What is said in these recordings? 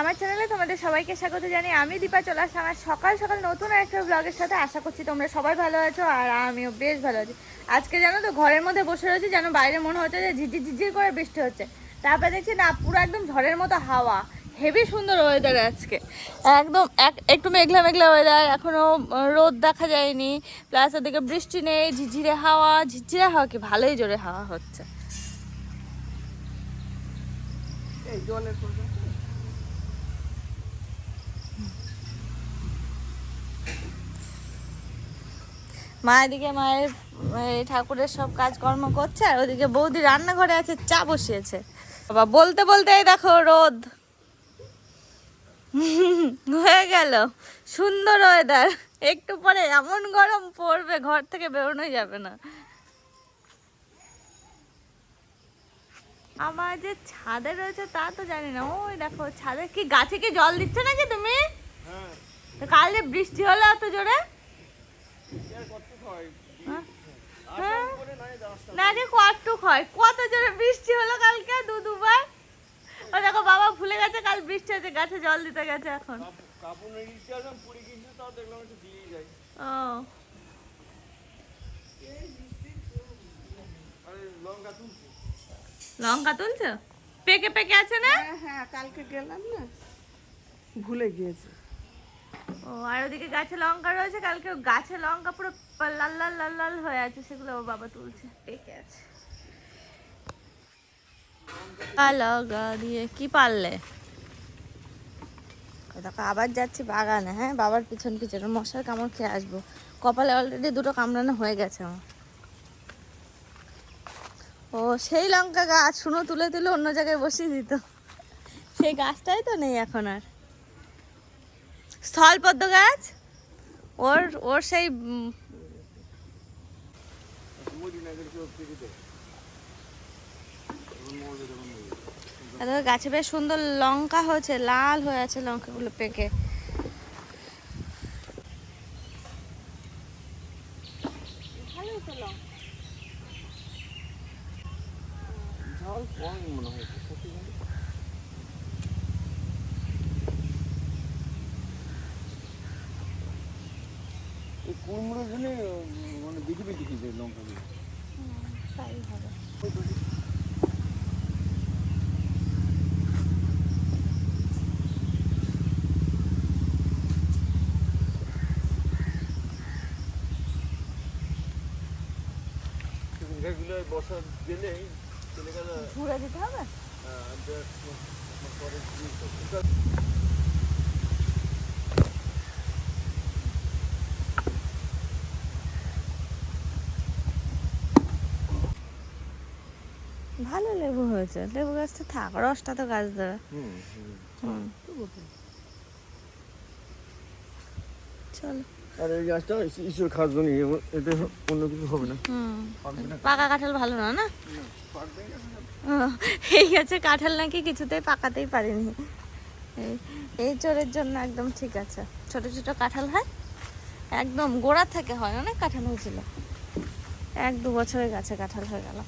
আমার চ্যানেলে তোমাদের সবাইকে স্বাগত জানি আমি দীপা চলে আসলাম। আমার সকাল সকাল নতুন একটা ব্লগের সাথে আশা করছি তোমরা সবাই ভালো আছো আর আমিও বেশ ভালো আছি। আজকে জানো তো ঘরের মধ্যে বসে রয়েছি, যেন বাইরে মনে হচ্ছে যে ঝিঝির ঝিঝির করে বৃষ্টি হচ্ছে। তারপরে দেখছি না, পুরো একদম ঝড়ের মতো হাওয়া। হেভি সুন্দর ওয়েদার আজকে। একদম এক একটু মেঘলা মেঘলা ওয়েদার এখনও রোদ দেখা যায়নি। প্লাস ওদিকে বৃষ্টি নেই ঝিঝিরে হাওয়া। ঝিঝিরে হাওয়া কি? ভালোই জোরে হাওয়া হচ্ছে। এই জলের মা এদিকে মায়ের ঠাকুরের সব কাজকর্ম করছে আর ওদিকে বৌদি রান্নাঘরে আছে চা বসিয়েছে। বাবা বলতে বলতে এই দেখো রোদ। হয়ে গেল। সুন্দর ওয়েদার একটু পরে এমন গরম পড়বে ঘর থেকে বেরোনোই যাবে না। আমার যে ছাদে রয়েছে তা তো জানি না। ওই দেখো ছাদে কি গাছে কি জল দিচ্ছে নাকি তুমি? হ্যাঁ। তো কাল যে বৃষ্টি হলো এত জোরে? না যে কটুক হয়। কত জোরে বৃষ্টি হলো কালকে, দু, দুবার। ও দেখো, বাবা ভুলে গেছে, কাল বৃষ্টি হয়েছে, গাছে জল দিতে গেছে এখন। ও। লঙ্কা তুলছে তুলছো? পেকে পেকে আছে না? হ্যাঁ হ্যাঁ কালকে গেলাম না। ভুলে গিয়েছি। ও, আর ওদিকে গাছে লঙ্কা রয়েছে, কালকে গাছে লঙ্কা পুরো লাল লাল লাল লাল হয়ে আছে, সেগুলো বাবা তুলছে। আছে। দিয়ে পারলে? দেখো, আবার যাচ্ছি বাগানে হ্যাঁ? বাবার পিছন পিছনে মশার কামড় খেয়ে আসব। কপালে অলরেডি দুটো কামড়ানো হয়ে গেছে আমার। ও, সেই লঙ্কা গাছ, শুনো, তুলে তুলে অন্য জায়গায় বসিয়ে দিত। সেই গাছটাই তো নেই এখন আর। স্থলপদ্ম গাছ? ওর ওর সেই গাছে বেশ সুন্দর লঙ্কা হয়েছে, লাল হয়ে আছে লঙ্কাগুলো পেকে। হয় কুমড়োর জন্য মানে বিধি বিধি খেয়েছে লঙ্কা দিয়ে। তাই হবে গাছগুলো বর্ষা গেলে চলে গেল ঘুরে দিতে হবে পরে ভালো লেবু হয়েছে লেবু গাছটা থাক রসটা তো গাছ দেবে হুম হুম। হুম। চলো। আর এই গাছটা ঈশ্বর খাওয়ার জন্য এতে অন্য কিছু হবে না। পাকা কাঁঠাল ভালো না না? এই গাছে কাঁঠাল নাকি কিছুতেই পাকাতেই পারিনি। এই- এই চোরের জন্য একদম ঠিক আছে। ছোট ছোট কাঁঠাল হয় একদম গোড়া থেকে হয় অনেক কাঁঠাল হয়েছিল। এক দু বছরের গাছে কাঁঠাল হয়ে গেল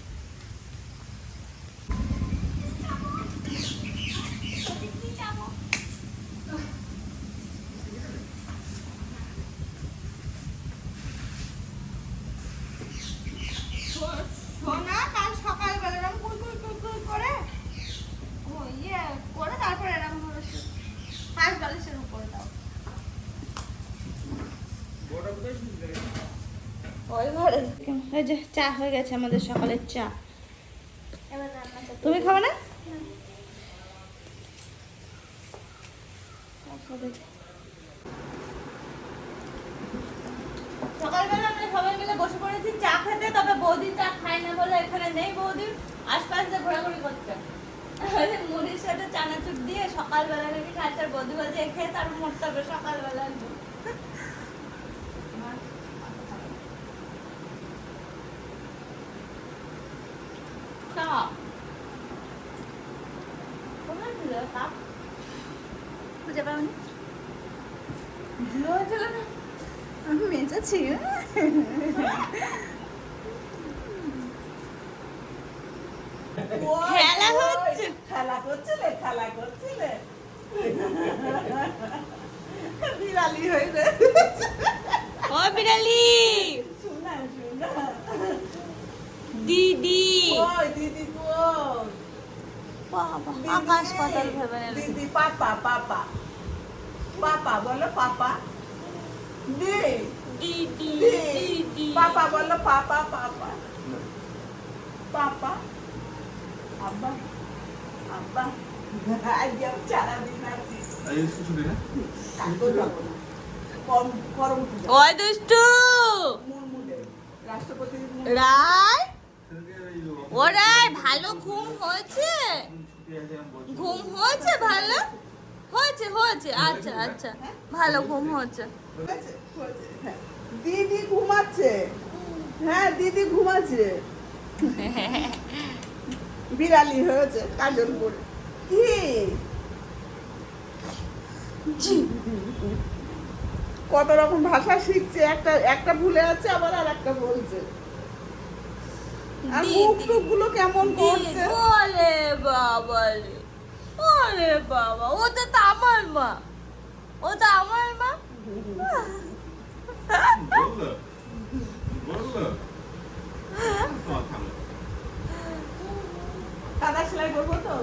সোনা কাল সকালবেলা এরকম কুল কুল কুল কুল করে ও ইয়ে করে তারপরে এরকম করে পাঁচ বালিশের উপরে দাও ওই ঘরে এই যে চা হয়ে গেছে আমাদের সকালের চা। তুমি খাবে না? সকালবেলা আমরা সবাই মিলে বসে পড়েছি চা খেতে তবে বৌদি চা খায় না বলে এখানে নেই বৌদি। আশপাশ দিয়ে ঘোরাঘুরি করছে। মুড়ির সাথে চানাচুর দিয়ে সকালবেলা নাকি খাচ্ছে আর বৌদি বলছে খেয়ে তার মরতে হবে সকালবেলা চা কোথায় ছিল কাপ খুঁজে পাওনি হয়েছিল না আমি মেজেছি খেলা হচ্ছে। খেলা করছিলে খেলা করছিলে। বিড়ালি হয়ে রে ও বিড়ালি! শোনা শোনা দিদি। ওই দিদি কই? বাবা আকাশ পাতাল ভেবে দিদি পাপা পাপা। পাপা বলো পাপা। দি দি দিদি পাপা বলো পাপা পাপা পাপা আব্বা আব্বা আজ আমি সারাদিন আছি ওই দুষ্টু রায় সেদিনকে ও রায় ভালো ঘুম হয়েছে ঘুম হয়েছে ভালো হয়েছে হয়েছে আচ্ছা আচ্ছা ভালো ঘুম হয়েছে হ্যাঁ। দিদি ঘুমাচ্ছে। হ্যাঁ দিদি ঘুমাচ্ছে। বিড়ালি হয়েছে কাজল কি? কত রকম ভাষা শিখছে একটা একটা ভুলে আছে আবার আর একটা বলছে। আর। মুখ টুকগুলো কেমন করছে? ওরে বাবা রে। ওরে বাবা ও তো তো আমার মা। ও তো আমার মা। কাদা সেলাই করব তো?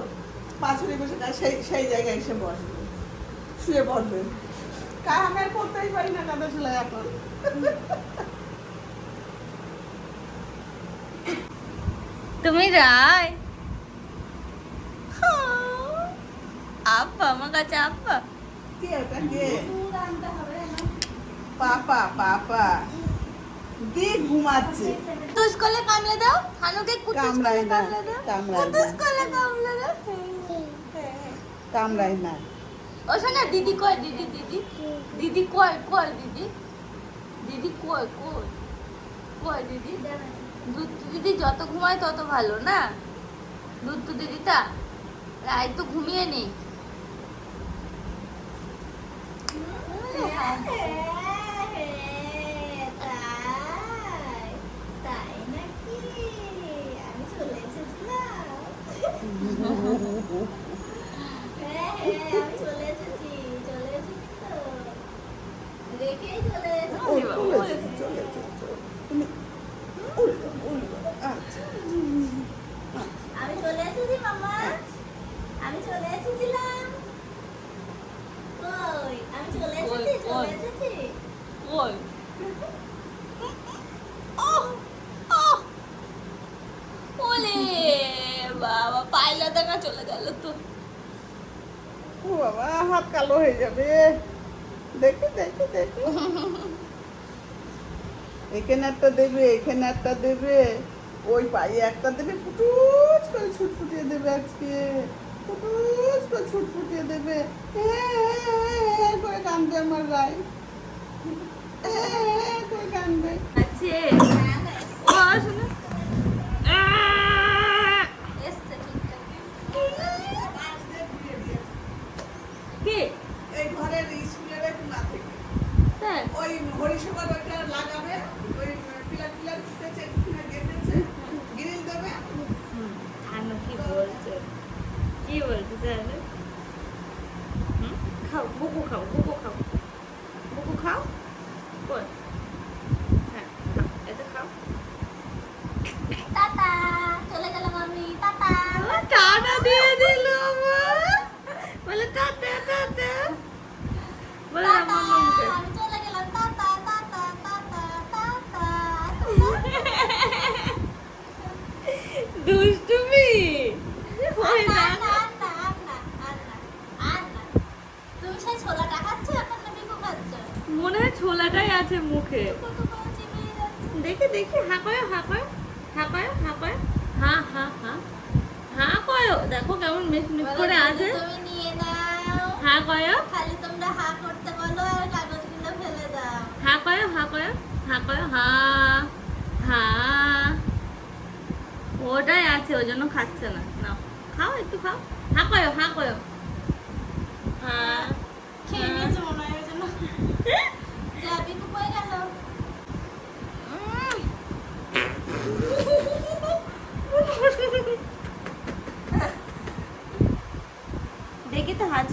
পাঁচুরি বসে সেই সেই জায়গায় এসে বসবে। শুয়ে পড়বে। কাহামের করতেই পারি না কাদা সেলাই এখন। তুমি রায় আব্বা আমার কাছে আব্বা। কে ওটা? কে? পাপা পাপা। দি ঘুমাচ্ছে? দাও। হানুকে কুতুস দাও। কুতুস দাও। কামড়ায় না। ও শোনা দিদি কয় দিদি দিদি? দিদি কয় কয় দিদি? দিদি কয় কয় কয় দিদি? দুধ দিদি যত ঘুমায় তত ভালো না? দুধ তো দিদিটা? রায় তো ঘুমিয়ে নেই তাই নাকি আমি চলে এসেছিলাম হ্যাঁ হ্যাঁ আমি চলে এসেছি চলে এসেছি তো রেখেই চলে এসেছি ওই, চলেছে, চলেছে, চলেছে। তুমি উল্টো, উল্টো। আচ্ছা। আমি চলে এসেছি মামা আমি চলে এসেছিলাম কই আমি চলে এসেছি ওই, চলে ওই। এসেছি ওই ওহ ওহ ওলে বাবা পাইলা চলে গেল তো। ও বাবা হাত কালো হয়ে যাবে। দেখে দেখে দেখে। এখানে একটা দেবে এখানে একটা দেবে। ওই পায়ে একটা দেবে ফুটুস করে ছুটফুটিয়ে দেবে আজকে। ফুটুস করে ছুটফুটিয়ে দেবে। হ্যাঁ, হ্যাঁ, হ্যাঁ করে কানবে আমার হ্যাঁ করে কানবে আছে। ও শোনো এসছে ঠিকঠাক। কে এই ঘরের স্কুলের একটু না থেকে তাই ওই হরিসভার ওইটা লাগাবে ওই পিলার পিলার দিতেছে গেটেছে গ্রিল দেবে। আনু কি বলছে? কি বলছে তাহলে? খাও বুকু খাও বুকু খাও বুকু খাও কই হ্যাঁ খাও এটা খাও টাটা চলে গেলাম আমি টাটা আমার টাটা দিয়ে দিল আমার বলে টাটা টাটা বলে টাটা আমার মনকে আমি চলে গেলাম টাটা টাটা টাটা টাটা দুষ্টুমি হয় আর না না, আর না, আর না, আর না, আর না। তুমি সেই ছোলাটা খাচ্ছ এখন না বিকু খাচ্ছ মনে হয় ছোলাটাই আছে মুখে। দেখে দেখি হা কয় হা কয় হা কয় হা কয় হা হা হা হা কয়। দেখো কেমন মিস মিস করে আছে। তুমি নিয়ে নাও। হা কয়। খালি তোমরা হা করতে বলো আর কাগজগুলো ফেলে দাও। হা কয় হা কয় হা কয় হা হা। ওটাই আছে ওই জন্য খাচ্ছে না। নাও খাও একটু খাও। হা কয় হা কয়। হা খেয়ে নিয়েছে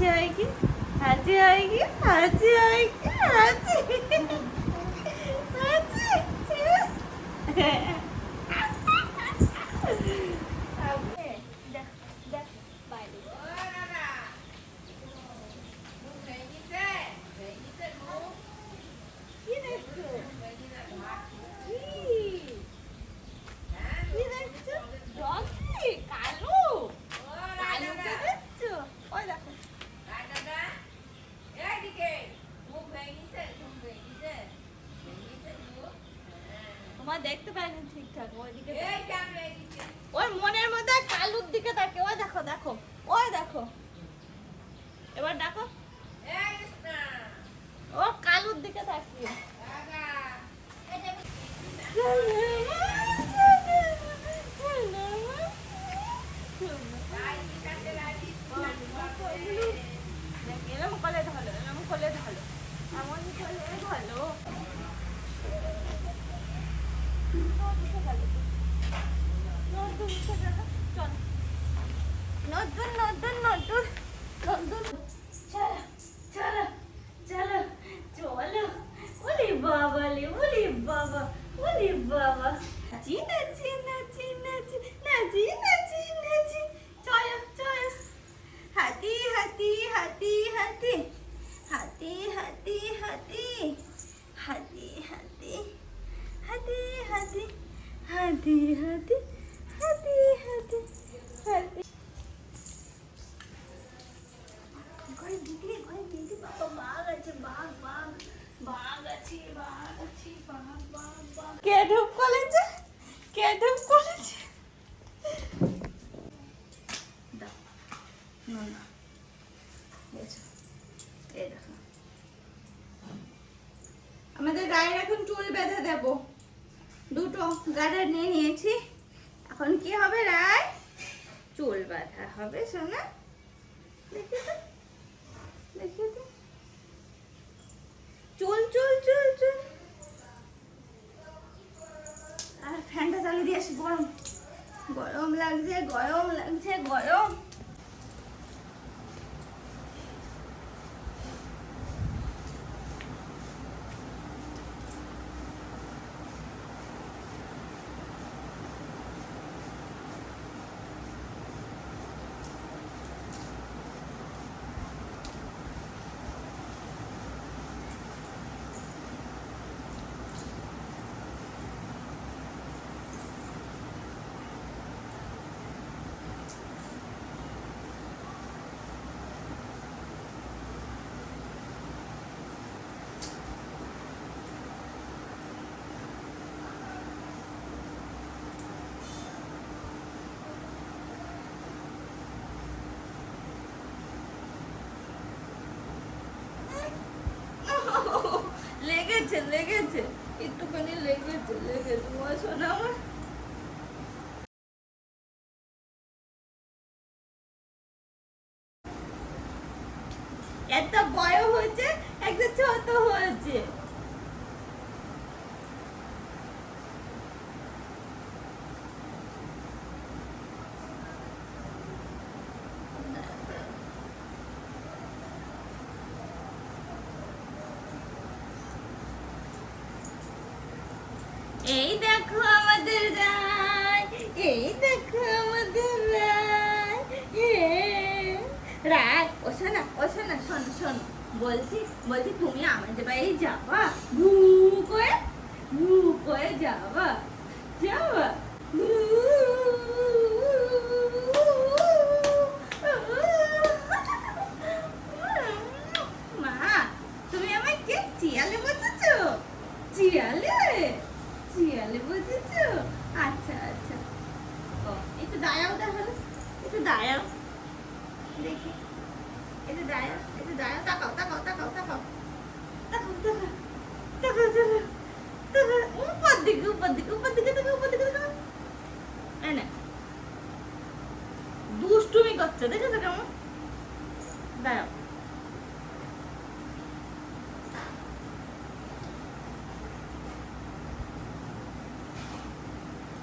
હાજી આવી ગઈ? હાજી આવી ગઈ? હાજી આવી ગઈ? বাবা লে বাবা ওরে বাবা হাতি হাতি হাতি হাতি হাতি ঘরে দিদি ঘরে দিদি বাঘ আছে, বাঘ বাঘ বাঘ কে ঢুক করেছে কে ঢুক করেছে দাও না না এসো এই দেখো আমাদের গায়ের এখন চুল বেঁধে দেব দুটো নিয়ে নিয়েছি। এখন কি হবে রায়? চুল বাঁধা হবে, সোনা। দেখি তো, দেখি চুল চুল চুল চুল। আর ফ্যানটা চালিয়ে দিয়ে আসি, গরম। গরম লাগছে গরম লাগছে, গরম। লেগেছে লেগেছে একটুখানি লেগেছে লেগেছে তোমার শোনা আমার একটা বড় হয়েছে একটা ছোট হয়েছে এই দেখো আমাদের রায় এই দেখো আমাদের রায় হে। রায় ও শোনা ও শোনা শোন শোন বলছি বলছি তুমি আমাদের বাড়ি যাবা? ভু করে ভু করে যাবা যাবা। মা, তুমি আমায় কে চিয়ালে বসেছো? চিয়ালে?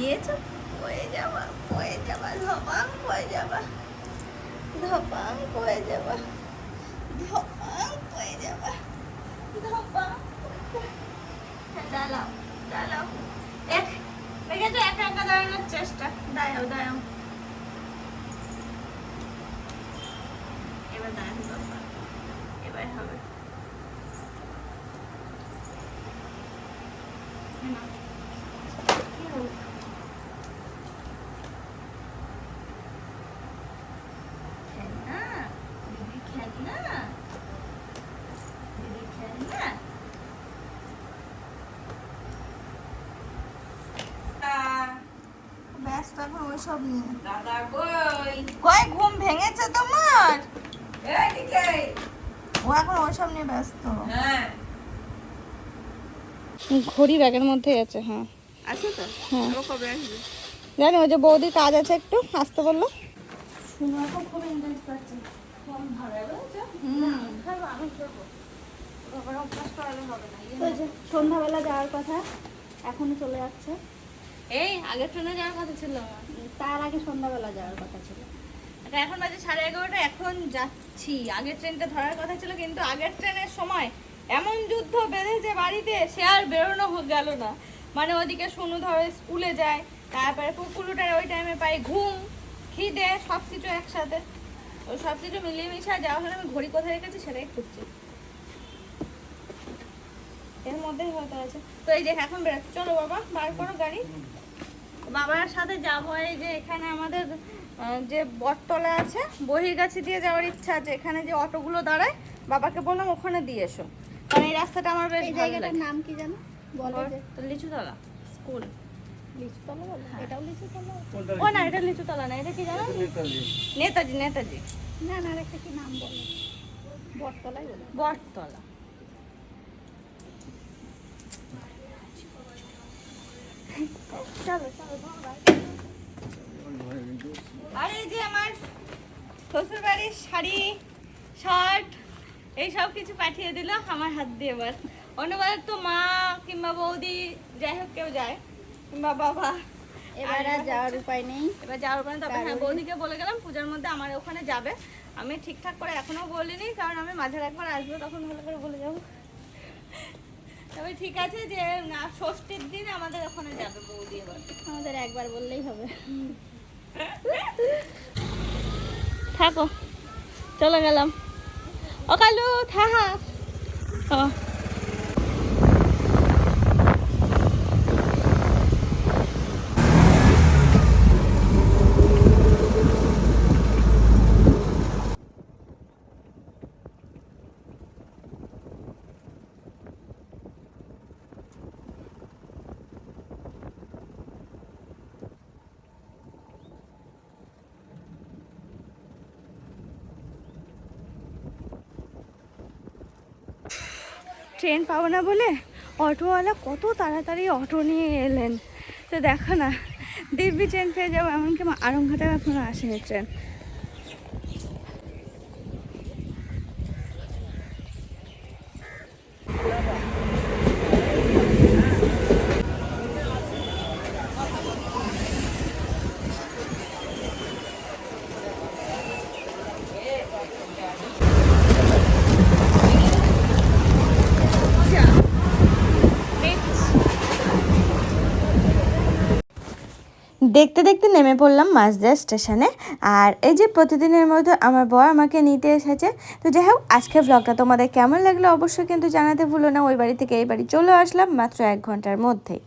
দাঁড়িয়েছ হয়ে যাবা হয়ে যাবা ধপাং হয়ে যাবা। ধপাং হয়ে যাবা। ধপাং হয়ে যাবা। ধপাং দাঁড়াও দাঁড়াও। এক, দেখেছ? একা একা দাঁড়ানোর চেষ্টা। দাঁড়াও দাঁড়াও। এবার দাঁড়ানো এবার হবে কি হলো খেলনা দিদি খেলনা দিদি খেলনা এখন ওইসব নিয়ে। দাদা কই? কয় ঘুম ভেঙেছে তোমার? এদিকে ও এখন ওইসব নিয়ে ব্যস্ত। হ্যাঁ। ঘড়ি ব্যাগের মধ্যে আছে হ্যাঁ। আছে তো? হ্যাঁ। কবে আসবে? জানি ওই যে বৌদি কাজ আছে একটু আসতে বলল। ওই যে সন্ধ্যাবেলা যাওয়ার কথা এখনও চলে যাচ্ছে। এই আগের ট্রেনে যাওয়ার কথা ছিল তার আগে সন্ধ্যাবেলা যাওয়ার কথা ছিল। এটা এখন বাজে সাড়ে এগারোটা এখন যাচ্ছি। আগের ট্রেনটা ধরার কথা ছিল কিন্তু আগের ট্রেনের সময় এমন যুদ্ধ বেঁধেছে বাড়িতে সে আর বেরোনো গেল না। মানে ওদিকে শুনু ধরো স্কুলে যায় তারপরে কুকুরটার ওই টাইমে পাই ঘুম খিদে সব কিছু একসাথে। ওই সব কিছু মিলিয়ে মিশিয়ে যাওয়া হলে আমি ঘড়ি কোথায় রেখেছি সেটাই খুঁজছি। এর মধ্যেই হয়তো আছে। তো এই যে এখন বেরোচ্ছি। চলো বাবা বার করো গাড়ি। বাবার সাথে যাব এই যে এখানে আমাদের যে বটতলা আছে বহির্গাছি দিয়ে যাওয়ার ইচ্ছা আছে। এখানে যে অটোগুলো দাঁড়ায় বাবাকে বললাম ওখানে দিয়ে এসো। কারণ এই রাস্তাটা আমার বেশ এই ভালো জায়গাটার লাগে। নাম কি জানো? বলো লিচুতলা স্কুল। লিচুতলা বলো? এটাও লিচুতলা? ও না এটা লিচুতলা না এটা কি জানো? নেতাজি। নেতাজি না না আরেকটা কি নাম বলো? বটতলাই বলো। বটতলা। চলো। আর এই যে আমার শ্বশুর বাড়ির শাড়ি শার্ট এই সব কিছু পাঠিয়ে দিল আমার হাত দিয়ে এবার। অন্যবার তো মা কিংবা বৌদি যাই হোক কেউ যায় কিংবা বাবা। এবার আর যাওয়ার উপায় নেই। এবার যাওয়ার পরে তবে হ্যাঁ বৌদিকে বলে গেলাম পূজার মধ্যে আমার ওখানে যাবে। আমি ঠিকঠাক করে এখনও বলিনি কারণ আমি মাঝের একবার আসব তখন ভালো করে বলে যাব। তবে ঠিক আছে যে না ষষ্ঠীর দিন আমাদের ওখানে যাবে বৌদি এবার। আমাদের একবার বললেই হবে। থাকো চলে গেলাম। ও কালু থাহা। ও ট্রেন পাবো না বলে অটোওয়ালা কত তাড়াতাড়ি অটো নিয়ে এলেন। তো দেখো না, দিব্যি ট্রেন পেয়ে যাব, এমনকি আরংঘাটে এখনও আসেনি ট্রেন। দেখতে দেখতে নেমে পড়লাম মাঝদা স্টেশনে। আর এই যে প্রতিদিনের মতো আমার বর আমাকে নিতে এসেছে। তো যাই হোক, আজকের ব্লগটা তোমাদের কেমন লাগল অবশ্যই কিন্তু জানাতে ভুলো না। ওই বাড়ি থেকে এই বাড়ি চলে আসলাম মাত্র এক ঘণ্টার মধ্যেই।